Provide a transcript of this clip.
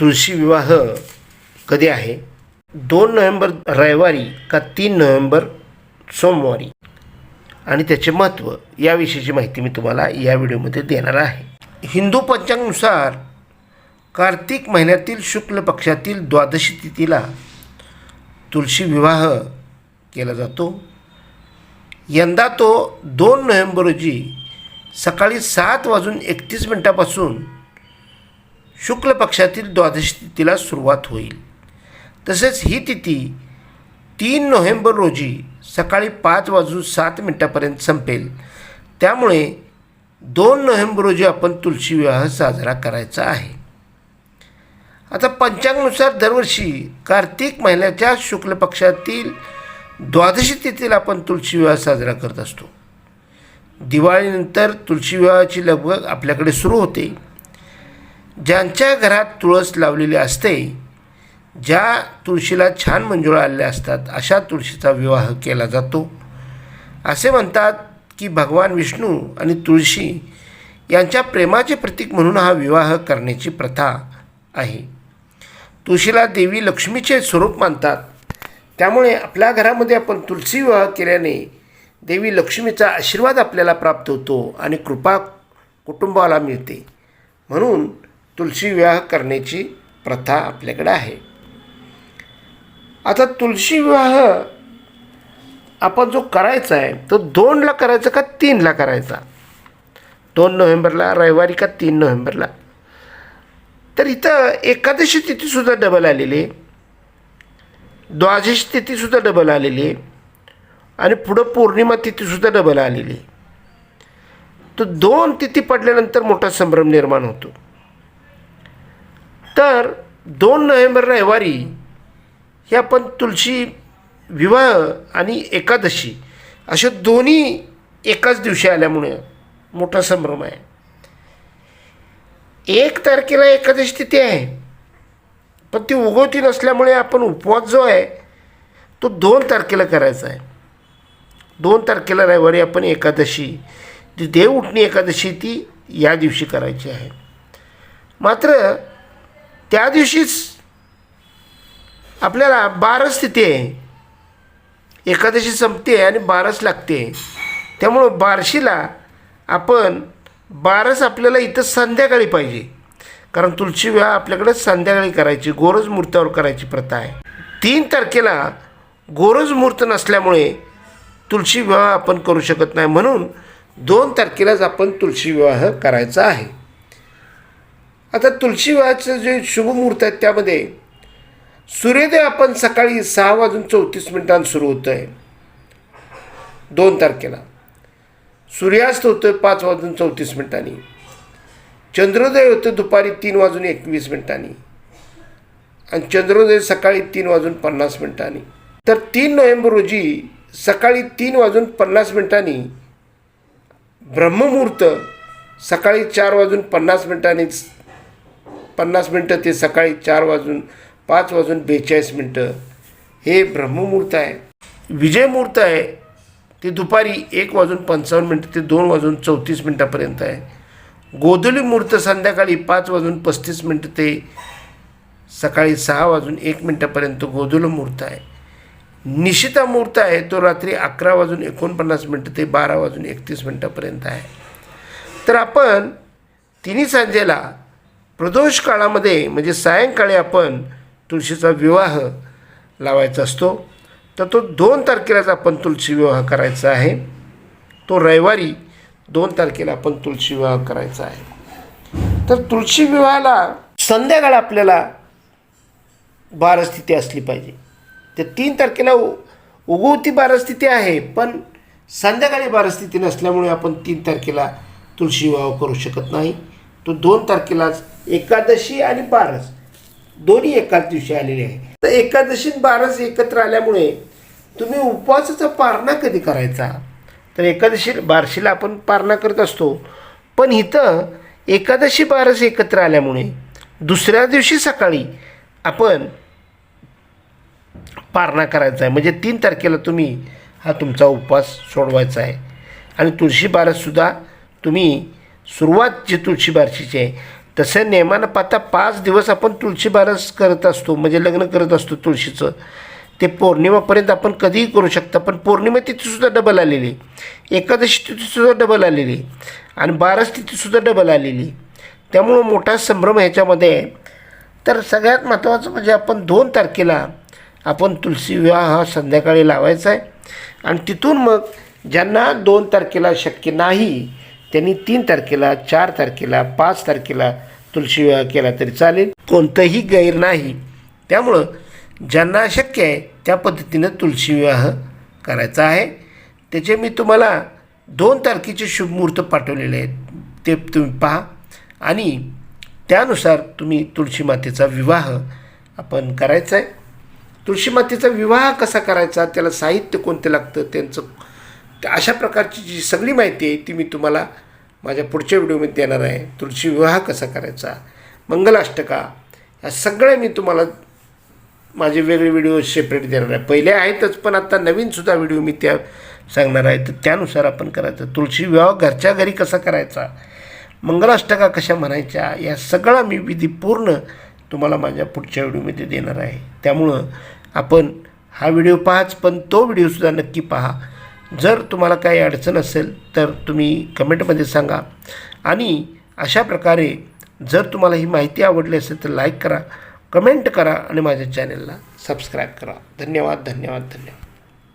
तुळशी विवाह कधी आहे? दोन नोव्हेंबर रविवारी का तीन नोव्हेंबर सोमवारी? आणि त्याचे महत्त्व याविषयीची माहिती मी तुम्हाला या व्हिडिओमध्ये देणार आहे. हिंदू पंचांगनुसार कार्तिक महिन्यातील शुक्ल पक्षातील द्वादशी तिथीला तुळशी विवाह केला जातो. यंदा तो दोन नोव्हेंबर रोजी सकाळी सात वाजून एकतीस मिनटापासून शुक्ल पक्षातील द्वादशी तिथीला सुरुवात होईल. तसेच ही तिथी तीन नोव्हेंबर रोजी सकाळी पाच वाजून सात मिनटापर्यंत संपेल. त्यामुळे दोन नोव्हेंबर रोजी आपण तुळशी विवाह साजरा करायचा आहे. आता पंचांगनुसार दरवर्षी कार्तिक महिन्याच्या शुक्ल पक्षातील द्वादशी तिथीला आपण तुळशी विवाह साजरा करत असतो. दिवाळीनंतर तुळशी विवाहाची लगबग आपल्याकडे सुरू होते. ज्यांच्या घरात तुळस लावलेली असते ज्या तुळशीला छान मंजुळा आलेल्या असतात अशा तुळशीचा विवाह केला जातो. असे म्हणतात की भगवान विष्णू आणि तुळशी यांच्या प्रेमाचे प्रतीक म्हणून हा विवाह करण्याची प्रथा आहे. तुळशीला देवी लक्ष्मीचे स्वरूप मानतात. त्यामुळे आपल्या घरामध्ये आपण तुळशी विवाह केल्याने देवी लक्ष्मीचा आशीर्वाद आपल्याला प्राप्त होतो आणि कृपा कुटुंबाला मिळते. म्हणून तुलसी विवाह करण्याची प्रथा आपल्याकडे आहे. आता तुळशी विवाह आपण जो करायचा आहे तो दोनला करायचा का तीनला करायचा? दोन नोव्हेंबरला रविवारी का तीन नोव्हेंबरला? तर इथं एकादशी तिथीसुद्धा डबल आलेली. आहे द्वादशी तिथीसुद्धा डबल आलेली. आहे आणि पुढं पौर्णिमा तिथीसुद्धा डबल आलेली. आहे तर दोन तिथी पडल्यानंतर मोठा संभ्रम निर्माण होतो. तर दोन नोव्हेंबर रविवारी हे आपण तुळशी विवाह आणि एकादशी अशा दोन्ही एकाच दिवशी आल्यामुळे मोठा संभ्रम आहे. एक तारखेला एकादशी तिथे आहे. पण ती उगवती नसल्यामुळे आपण उपवास जो आहे तो दोन तारखेला करायचा आहे. दोन तारखेला रविवारी आपण एकादशी जी देव उठणी एकादशी ती या दिवशी करायची आहे. मात्र त्या दिवशीच आपल्याला बारस तिथे आहे. एकादशी संपते आणि बारस लागते. त्यामुळं बारशीला आपण बारस आपल्याला इथं संध्याकाळी पाहिजे. कारण तुळशी विवाह आपल्याकडे संध्याकाळी करायची गोरज मुहूर्तावर करायची प्रथा आहे. तीन तारखेला गोरज मुहूर्त नसल्यामुळे तुळशी विवाह आपण करू शकत नाही. म्हणून दोन तारखेलाच आपण तुळशी विवाह करायचा आहे. आता तुळशी विवाहाचं जे शुभमुहूर्त आहेत त्यामध्ये सूर्योदय आपण सकाळी सहा वाजून चौतीस मिनिटांत सुरू होतं आहे दोन तारखेला. सूर्यास्त होतं पाच वाजून चौतीस मिनिटांनी. चंद्रोदय होतं दुपारी तीन वाजून एकवीस मिनिटांनी. आणि चंद्रोदय सकाळी तीन वाजून पन्नास मिनिटांनी. तर तीन नोव्हेंबर रोजी सकाळी तीन वाजून पन्नास मिनिटांनी ब्रह्ममुहूर्त सकाळी चार वाजून पन्नास मिनिटांनी पन्नास मिनटं ते सकाळी चार वाजून पाच वाजून बेचाळीस मिनटं. हे ब्रह्ममुहूर्त आहे. विजय मुहूर्त आहे. ते दुपारी एक वाजून पंचावन्न मिनटं ते दोन वाजून चौतीस मिनटापर्यंत आहे. गोधुली मुहूर्त संध्याकाळी पाच वाजून पस्तीस मिनटं ते सकाळी सहा वाजून एक मिनटापर्यंत गोधुल मुहूर्त आहे. निशिता मुहूर्त आहे तो रात्री अकरा वाजून एकोणपन्नास मिनटं ते बारा वाजून एकतीस मिनटापर्यंत आहे. तर आपण तिन्ही सांजेला प्रदोष काळामध्ये म्हणजे सायंकाळी आपण तुळशीचा विवाह लावायचा असतो. तर तो दोन तारखेलाच आपण तुळशी विवाह करायचा आहे. तो रविवारी दोन तारखेला आपण तुळशी विवाह करायचा आहे. तर तुळशी विवाहाला संध्याकाळ आपल्याला बारस्थिती असली पाहिजे. तर तीन तारखेला उ उगवती बारस्थिती आहे पण संध्याकाळी बारस्थिती नसल्यामुळे आपण तीन तारखेला तुळशी विवाह करू शकत नाही. तो दोन तारखेलाच एकादशी आणि बारस. दोन्ही एकाच दिवशी आलेले आहे. तर एकादशी बारस एकत्र आल्यामुळे तुम्ही उपवासाचा पारणा कधी करायचा? तर एकादशी बारशीला आपण पारणा करत असतो. पण इथं एकादशी बारस एकत्र आल्यामुळे दुसऱ्या दिवशी सकाळी आपण पारणा करायचा आहे. म्हणजे तीन तारखेला तुम्ही हा तुमचा उपवास सोडवायचा आहे. आणि तुळशी बारससुद्धा तुम्ही सुरुवात जी तुळशी बारशीची आहे तसं नियमानं पाहता पाच दिवस आपण तुळशी बारस करत असतो म्हणजे लग्न करत असतो तुळशीचं. ते पौर्णिमापर्यंत आपण कधीही करू शकता पण पौर्णिमा तिथीसुद्धा डबल आलेली एकादशी तिथीसुद्धा डबल आलेली आणि बारस तिथीसुद्धा डबल आलेली त्यामुळं मोठा संभ्रम ह्याच्यामध्ये आहे. तर सगळ्यात महत्त्वाचं म्हणजे आपण दोन तारखेला आपण तुलसी विवाह हा संध्याकाळी लावायचा आहे. आणि तिथून मग ज्यांना दोन तारखेला शक्य नाही त्यांनी तीन तारखेला चार तारखेला पाच तारखेला तुलसी विवाह केला तरी चालेल. कोणतंही गैर नाही. त्यामुळं ज्यांना शक्य आहे त्या पद्धतीनं तुळशी विवाह करायचा आहे. त्याचे मी तुम्हाला दोन तारखेचे शुभमुहूर्त पाठवलेले आहेत. ते तुम्ही पहा. आणि त्यानुसार तुम्ही तुळशी मातेचा विवाह आपण करायचा आहे. तुळशी मातेचा विवाह कसा करायचा त्याला साहित्य कोणते लागतं त्यांचं तर अशा प्रकारची जी सगळी माहिती आहे ती मी तुम्हाला माझ्या पुढच्या व्हिडिओमध्ये देणार आहे. तुळशी विवाह कसा करायचा मंगलाष्टका या सगळ्या मी तुम्हाला माझे वेगळे व्हिडिओ सेपरेट देणार आहे. पहिले आहेतच पण आता नवीनसुद्धा व्हिडिओ मी त्या सांगणार आहे. तर त्यानुसार आपण करायचं. तुळशी विवाह घरच्या घरी कसा करायचा मंगलाष्टका कशा म्हणायच्या या सगळा मी विधी पूर्ण तुम्हाला माझ्या पुढच्या व्हिडिओमध्ये देणार आहे. त्यामुळं आपण हा व्हिडिओ पाहाच पण तो व्हिडिओसुद्धा नक्की पहा. जर तुम्हाला काही अडचण असेल तर तुम्ही कमेंटमध्ये सांगा. आणि अशा प्रकारे जर तुम्हाला ही माहिती आवडली असेल तर लाईक करा कमेंट करा आणि माझ्या चॅनलला सबस्क्राईब करा. धन्यवाद धन्यवाद धन्यवाद.